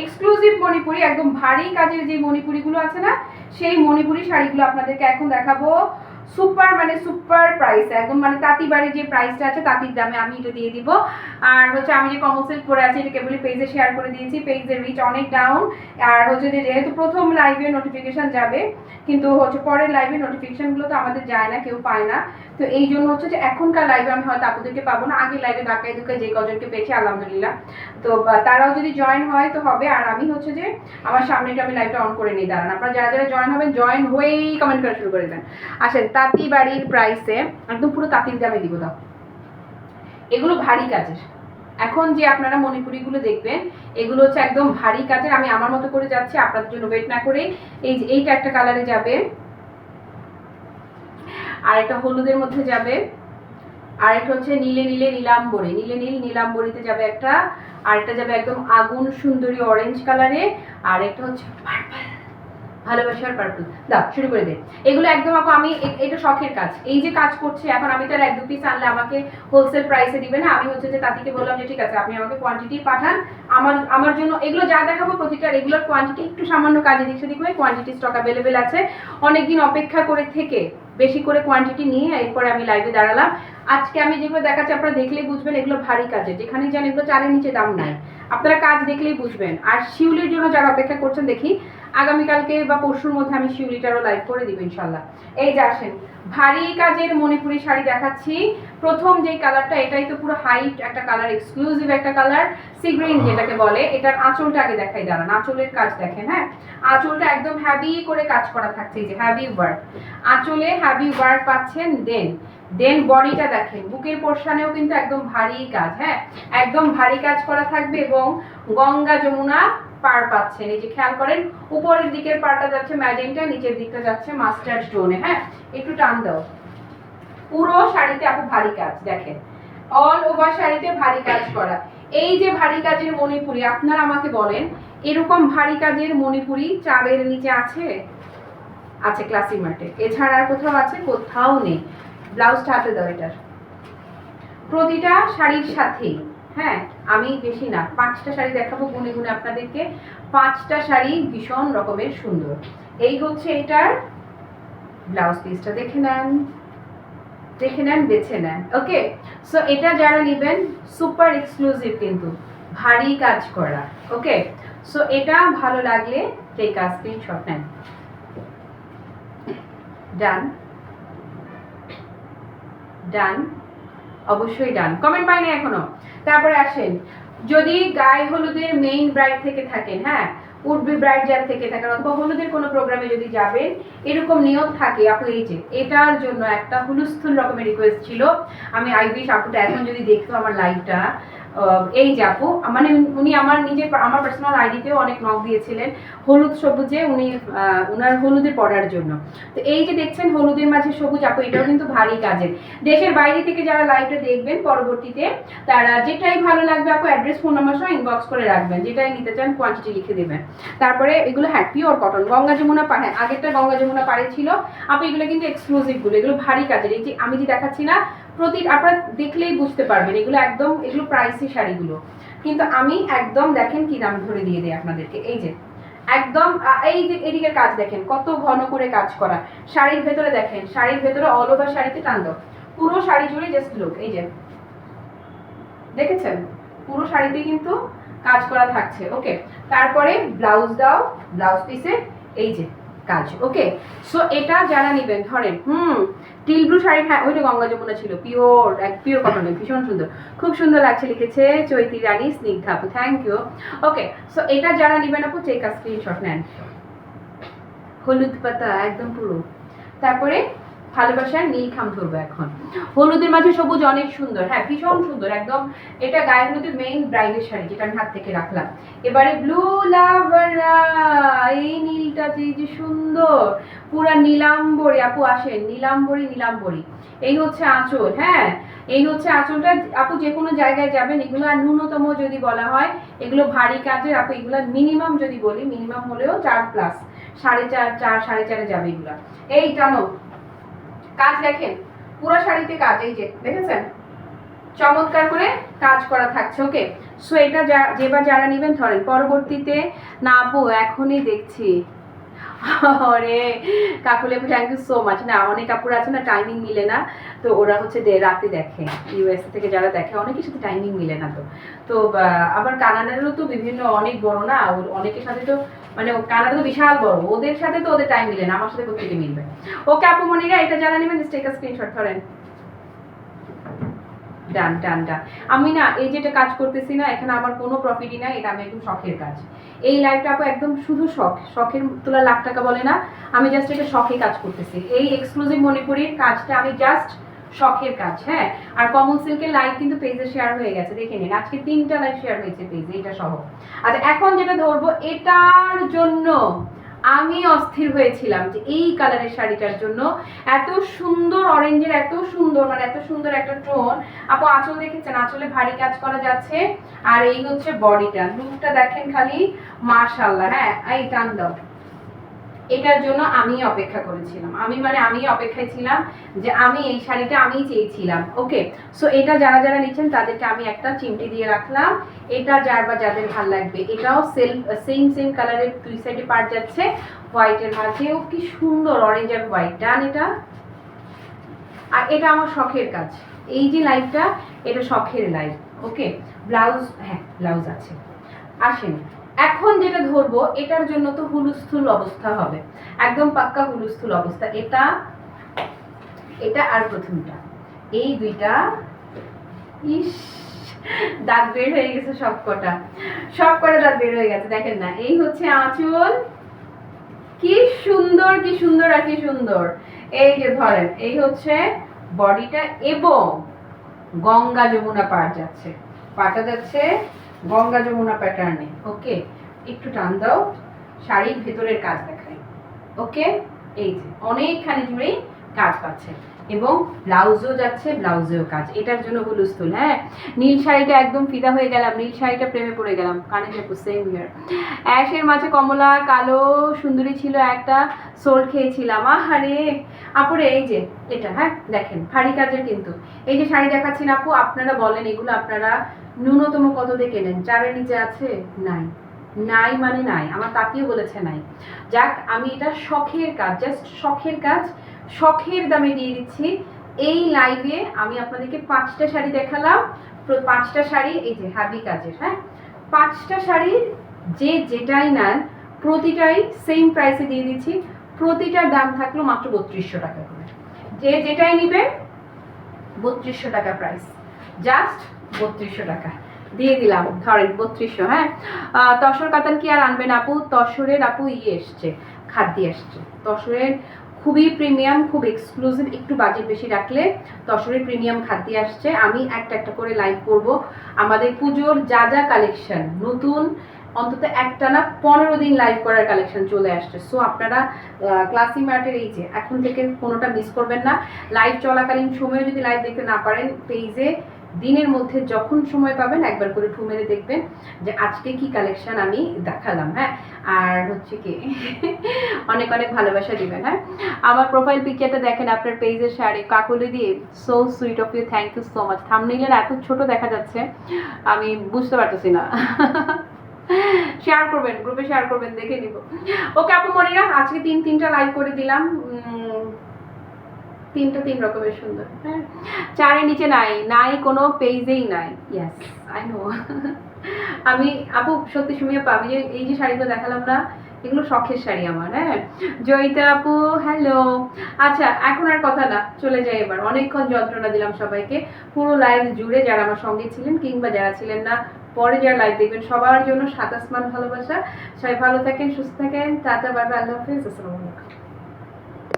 Exclusive Manipuri, একদম ভারী কাজের যে মণিপুরিগুলো আছে না, সেই মণিপুরি শাড়িগুলো আপনাদেরকে এখন দেখাবো। সুপার মানে সুপার প্রাইস একদম মানে তাঁতি বাড়ির যে প্রাইসটা আছে তাঁতির দামে আমি এটা দিয়ে দিব। আর হচ্ছে আমি যে কমল সিল্ক পরে আছি, এটা কেবলই পেজে শেয়ার করে দিয়েছি পেজের রিচ অনেক ডাউন আর হচ্ছে যে যেহেতু প্রথম লাইভে নোটিফিকেশন যাবে, কিন্তু হচ্ছে পরের লাইভে নোটিফিকেশনগুলো তো আমাদের যায় না, কেউ পায় না। তো এই জন্য হচ্ছে যে এখনকার লাইভে আমি হয়তো আপনাদেরকে পাবো না, আগে লাইভে ধাক্কায় ধুকায় যে কজনকে পেয়েছি, আলহামদুলিল্লাহ। তো তারাও যদি জয়েন হয় তো হবে, আর আমি হচ্ছে যে আমার সামনেটা আমি লাইভটা অন করে নিই, দাঁড়ান। আপনারা যারা যারা জয়েন হবেন জয়েন হয়েই কমেন্ট করা শুরু করে দেবেন। আসেন তাঁতি বাড়ির প্রাইসে একদম পুরো তাঁতির দামে দিব দাও। এগুলো ভারী কাজের। এখন যে আপনারা মণিপুরিগুলো দেখবেন, এগুলো হচ্ছে একদম ভারী কাজের। আমি আমার মতো করে যাচ্ছি, আপনাদের জন্য ওয়েট না করে এই যে, এইটা একটা কালারে যাবে। আর একটা হলুদের মধ্যে যাবে। আর একটা হচ্ছে নীলে নীলে নীলাম্বরে। নীলে নীল নীলাম্বরীতে যাবে একটা। আর একটা যাবে একদম আগুন সুন্দরী অরেঞ্জ কালারে আর একটা হচ্ছে পার্পল ভালোবাসার পার্পল দাও শুরু করে দে। এগুলো একদম আপু, আমি এটা শখের কাজ। এই যে কাজ করছি, এখন আমি তার এক, দু পিস আনলে আমাকে হোলসেল প্রাইসে দিবে না। আমি হচ্ছে যে তাতিকে বললাম যে, ঠিক আছে, আপনি আমাকে কোয়ান্টিটি পাঠান। আমার আমার জন্য এগুলো যা দেখাবো, প্রতিটা রেগুলার কোয়ান্টিটি একটু সামান্য কাজে সেদিক হয়ে কোয়ান্টিটি স্টক অ্যাভেলেবেল আছে। অনেকদিন অপেক্ষা করে থেকে, বেশি করে কোয়ান্টিটি নিয়ে এরপরে আমি লাইভে দাঁড়ালাম। আজকে আমি যেগুলো দেখাচ্ছি, আপনারা দেখলেই বুঝবেন এগুলো ভারী কাজে। যেখানে যান, এগুলো চারের নিচে দাম নাই। আপনারা কাজ দেখলেই বুঝবেন। আর শিউলির জন্য যারা অপেক্ষা করছেন, দেখি আগামীকালকে বা পরশুর মধ্যে আমি শিউলিটারও লাইভ করে দিব ইনশাল্লাহ এই যে আসেন, ভারী কাজের মণিপুরি শাড়ি দেখাচ্ছি। প্রথম যে কালারটা এটাই তো পুরো হাইট একটা কালার এক্সক্লুসিভ একটা কালার সি গ্রিন যেটাকে বলে। এটার আঁচলটা আগে দেখাই, দাঁড়ান, আঁচলের কাজ দেখেন হ্যাঁ? আঁচলটা একদম হ্যাভি করে কাজ করা থাকছে যে হ্যাভি ওয়ার্ক আঁচলে হ্যাভি ওয়ার্ক পাচ্ছেন দেন দেন বডিটা দেখেন, বুকের পোর্শনেও কিন্তু একদম ভারী কাজ হ্যাঁ? একদম ভারী কাজ করা থাকবে এবং গঙ্গা যমুনা পার পাচ্ছেন। এই যে খেয়াল করেন, উপরের দিকের পারটা যাচ্ছে ম্যাজেন্টা, নিচের দিকটা যাচ্ছে মাস্টার্ড স্টোনে হ্যাঁ? একটু টান দাও। পুরো শাড়িতে আপু ভারী কাজ, দেখেন। অল ওভার শাড়িতে ভারী কাজ করা। এই যে ভারী কাজের মণিপুরি, আপনারা আমাকে বলেন, এরকম ভারী কাজের মণিপুরি চারের নিচে আছে? আছে ক্লাসিক মার্টে এছাড়া আর কোথাও আছে? কোথাও নেই। ব্লাউজটা হাতে দাও এটার। প্রতিটা শাড়ির সাথেই হ্যাঁ আমি বেশি না, পাঁচটা শাড়ি দেখাবো গুনে গুনে আপনাদেরকে। পাঁচটা শাড়ি ভীষণ রকমের সুন্দর। এই হচ্ছে এটার ব্লাউজ পিসটা, দেখে নেন। দেখে নেন, বেছে নেন, ওকে? সো এটা যারা নেবেন সুপার এক্সক্লুসিভ কিন্তু, ভারী কাজ করা, ওকে? সো এটা ভালো লাগলে টেক আ স্ক্রিনশট নেন। ডান ডান। অবশ্যই ডান। কমেন্ট পাই না এখনও। তারপরে আসেন। যদি গায়ে হলুদের মেইন ব্রাইড থেকে থাকেন হ্যাঁ উডবি ব্রাইড যার থেকে থাকেন অথবা হলুদের কোনো প্রোগ্রামে যদি যাবেন, এরকম নিয়ম থাকে, আপু, এই যে, এটার জন্য একটা হুলুস্থুল রকমের রিকোয়েস্ট ছিল। আমি আই উইশ আপুটা এখন যদি দেখতো আমার লাইভটা এই যে আপু মানে উনি আমার নিজের আমার পার্সোনাল আইডিতেও অনেক নক দিয়েছিলেন হলুদ সবুজে উনি উনার হলুদে পড়ার জন্য। তো এই যে দেখছেন হলুদের মাঝে সবুজ, আপু, এটাও কিন্তু ভারী কাজের। দেশের বাইরে থেকে যারা লাইভটা দেখবেন পরবর্তীতে, তারা যেটাই ভালো লাগবে আপু অ্যাড্রেস ফোন নাম্বার সহ ইনবক্স করে রাখবেন। যেটাই নিতে চান কোয়ান্টিটি লিখে দেবেন। তারপরে এগুলো হ্যাঁ পিওর কটন গঙ্গা যমুনা পাড়ে হ্যাঁ আগেরটা গঙ্গা যমুনা পাড়ে ছিল। আপু, এগুলো কিন্তু এক্সক্লুসিভগুলো এগুলো ভারী কাজের। এই যে আমি যে দেখাচ্ছি না প্রতি আপনারা দেখলেই বুঝতে পারবেন, এগুলো একদম এগুলো প্রাইসি শাড়িগুলো। কিন্তু আমি একদম দেখেন কি দাম ধরে দিয়ে দিই আপনাদেরকে। এই যে, একদম এই যে এদিকের কাজ দেখেন, কত ঘন করে কাজ করা। শাড়ির ভেতরে দেখেন, শাড়ির ভেতরে অল ওভার শাড়িতে টান দাও। পুরো শাড়ি জুড়ে জাস্ট লুক এই যে। দেখেছেন? পুরো শাড়িতে কিন্তু কাজ করা থাকছে ওকে তারপরে ব্লাউজ দাও ব্লাউজ পিসে এই যে। কাজ ওকে সো এটা যারা নেবেন, ধরেন, হুম টিল ব্লু শাড়ি হ্যাঁ ওইটা গঙ্গা যমুনা ছিল পিওর এক পিওর কটনের ভীষণ সুন্দর। খুব সুন্দর লাগছে, লিখেছে চৈতি রানী, স্নিগ্ধা আপু থ্যাংক ইউ ওকে সো এটা যারা নেবেন আপু চেক স্ক্রিনশট নেন। হলুদ পাতা, একদম পুরো। তারপরে ভালোবাসার নীল খাম ধরবো এখন। হলুদের মাঝে সবুজ অনেক সুন্দর হ্যাঁ ভীষণ সুন্দর, একদম। এটা গায়ে হলুদের মেইন ব্রাইডের শাড়ি যেটা আমি হাত থেকে রাখলাম। এবারে ব্লু লাভারা এই নীলটা যে যে সুন্দর। পুরা নীলাম্বরী, আপু আসেন, নীলাম্বরী নীলাম্বরী। এই হচ্ছে আঁচল হ্যাঁ। এই হচ্ছে আঁচলটা, আপু যে কোনো জায়গায় যাবেন, এগুলো আর ন্যূনতম যদি বলা হয়, এগুলো ভারী কাজের, আপু এগুলো মিনিমাম যদি বলি মিনিমাম হলেও চার প্লাস সাড়ে চার চার, সাড়ে চারে যাবে এগুলা। এই জানো কাজ দেখেন, পুরো শাড়িতে কাজ, এই যে, দেখেছেন? চমৎকার করে কাজ করা থাকছে, ওকে? সো এটা যা, যেবার যারা নেবেন ধরেন, পরবর্তীতে না, আপু, এখনই দেখছি। আরে, কাকুলে থ্যাংক ইউ সো মাচ না, অনেক কাপড় আছে না টাইমিং মিলে না। তো ওরা হচ্ছে রাতে দেখে ইউএসএ থেকে যারা দেখে, অনেকের সাথে টাইমিং মিলে না তো। তো আবার কানাডারও তো বিভিন্ন, অনেক বড় না, ওর অনেকের সাথে তো মানে কানাডা তো বিশাল বড়, ওদের সাথে তো ওদের টাইম মিলে না, আমার সাথে কোথেকে মিলবে। ওকে আপু মনিরা, এটা যারা নেবেন? টেক স্ক্রিনশট ধরেন। ডান ডান ডান আমি না, এই যেটা কাজ করতেছি না, এখানে আমার কোনো প্রফিটই নাই, এটা আমি একদম শখের কাজ। এই লাইফটা আপু একদম শুধু শখ, শখের তোলা লাখ টাকা বলে না, আমি জাস্ট এটা শখে কাজ করতেছি। এই এক্সক্লুসিভ মণিপুরির কাজটা আমি জাস্ট শখের কাজ হ্যাঁ? আর কমন সিল্কের লাইভ কিন্তু পেজে শেয়ার হয়ে গেছে, দেখে নিন। আজকে তিনটা লাইভ শেয়ার হয়েছে পেজে এটা সহ। আচ্ছা এখন যেটা ধরবো, এটার জন্য আমি অস্থির হয়েছিলাম যে এই কালারের শাড়িটার জন্য। এত সুন্দর অরেঞ্জের এত সুন্দর মানে এত সুন্দর একটা টোন আপু, আঁচল দেখেছেন? আঁচলে ভারী কাজ করা যাচ্ছে। আর এই হচ্ছে বডিটা লুকটা দেখেন খালি। মাশাল্লাহ হ্যাঁ? এই টান দাও। এটার জন্য আমি অপেক্ষা করেছিলাম। আমি মানে আমি অপেক্ষায় ছিলাম যে আমি এই শাড়িটা আমি চেয়েছিলাম। ওকে সো এটা যারা যারা নিচ্ছেন, তাদেরকে আমি একটা চিমটি দিয়ে রাখলাম। এটা যার বা যাদের ভালো লাগবে। এটাও সেল সেম সেম কালারের দুই সাইডে পার যাচ্ছে। হোয়াইটের মাঝেও কি সুন্দর অরেঞ্জ আর হোয়াইট ডান এটা? আর এটা আমার শখের কাজ। এই যে লাইফটা এটা শখের লাইফ ওকে ব্লাউজ হ্যাঁ ব্লাউজ আছে। আসেন। এখন যেটা ধরবো, এটার জন্য তো হুলুস্থুল অবস্থা হবে। একদম পাক্কা হুলুস্থুল অবস্থা। এটা এটা আর প্রথমটা। এই দুইটা, ইস, দাঁত বের হয়ে গেছে সব কটা সব কটা দাঁত বের হয়ে গেছে, দেখেন না। এই হচ্ছে আঁচল। কি সুন্দর কি সুন্দর আর কি সুন্দর। এই যে ধরেন, এই হচ্ছে বডিটা এবং গঙ্গা যমুনা পার যাচ্ছে। পাটা যাচ্ছে গঙ্গা যমুনা প্যাটার্নে ওকে একটু টান দাও। শাড়ির ভেতরের কাজ দেখায় ওকে এই যে, অনেকখানি জুড়েই কাজ পাচ্ছে। এবং ব্লাউজও যাচ্ছে, ব্লাউজেও কাজ। এটার জন্য হুলুস্থুল হ্যাঁ? নীল শাড়িটা একদম ফিদা হয়ে গেলাম, নীল শাড়িটা প্রেমে পড়ে গেলাম। কানে যাব সেম হিয়ার অ্যাশের মাঝে কমলা, কালো, সুন্দরী ছিল একটা, সোল খেয়েছিলাম। আহারে! আপুরে, এই যে, এটা হ্যাঁ? দেখেন ভারী কাজের কিন্তু। এই যে শাড়ি দেখাচ্ছেন আপু, আপনারা বলেন এগুলো আপনারা ন্যূনতম কত দিয়ে কেনেন? চারের নিচে আছে? নাই। নাই মানে নাই। আমার তাকিয়ে বলেছে নাই। যাক, আমি এটা শখের কাজ জাস্ট শখের কাজ। শখের দামে দিয়ে দিচ্ছি। এই লাইভে আমি আপনাদেরকে পাঁচটা শাড়ি দেখালাম। পাঁচটা শাড়ি, এই যে হাবি কাজের হ্যাঁ? পাঁচটা শাড়ির যে যেটাই নেন, প্রতিটাই সেম প্রাইসে দিয়ে দিচ্ছি। প্রতিটার দাম থাকল মাত্র বত্রিশশো টাকা করে। যে যেটাই নেবেন বত্রিশশো টাকা প্রাইস জাস্ট বত্রিশশো টাকা। দিয়ে দিলাম। ধরেন বত্রিশশো হ্যাঁ? তসর কাতান কি আর আনবেন আপু? তসরের আপু ইয়ে এসছে, খাদ্য এসছে তসরের খুবই প্রিমিয়াম খুব এক্সক্লুসিভ একটু বাজেট বেশি রাখলে তসরের প্রিমিয়াম খাদ্য আসছে। আমি একটা একটা করে লাইভ করব। আমাদের পুজোর যা যা কালেকশন নতুন, অন্তত একটা না পনেরো দিন লাইভ করার কালেকশন চলে আসছে। সো আপনারা ক্লাসি মার্টের এই যে, এখন থেকে কোনোটা মিস করবেন না। লাইভ চলাকালীন সময়ে যদি লাইভ দেখতে না পারেন পেজে দিনের মধ্যে যখন সময় পাবেন একবার করে ঠু মেরে দেখবেন যে আজকে কি কালেকশন আমি দেখালাম হ্যাঁ? আর হচ্ছে কি, অনেক অনেক ভালোবাসা দিবেন হ্যাঁ? আমার প্রোফাইল পিকচারটা দেখেন, আপনার পেজের শাড়ি, কাকুলি দিয়ে so sweet of you thank you so much থামনেইলের এত ছোট দেখা যাচ্ছে, আমি বুঝতে পারতেছি না। শেয়ার করবেন গ্রুপে শেয়ার করবেন, দেখে নিব। ওকে আপু, মনিরা, আজকে তিন, তিনটা লাইভ করে দিলাম। তিনটা তিন রকমের সুন্দর। হ্যাঁ চারের নিচে নাই নাই কোনো পেজেই নাই। ইয়াস আই নো আমি, আপু, সত্যি সুমিয়া পাবি যে এই যে শাড়িগুলো দেখালাম না, এগুলো শখের শাড়ি আমার হ্যাঁ? জয়িতা আপু হ্যালো আচ্ছা এখন আর কথা না, চলে যাই এবার। অনেকক্ষণ যন্ত্রণা দিলাম সবাইকে। পুরো লাইভ জুড়ে যারা আমার সঙ্গে ছিলেন কিংবা যারা ছিলেন না, পরে যারা লাইভ দেখবেন, সবার জন্য সাতাশ মান ভালোবাসা। সবাই ভালো থাকেন, সুস্থ থাকেন। টাটা বাই আল্লাহ হাফিজ, আসসালামু আলাইকুম।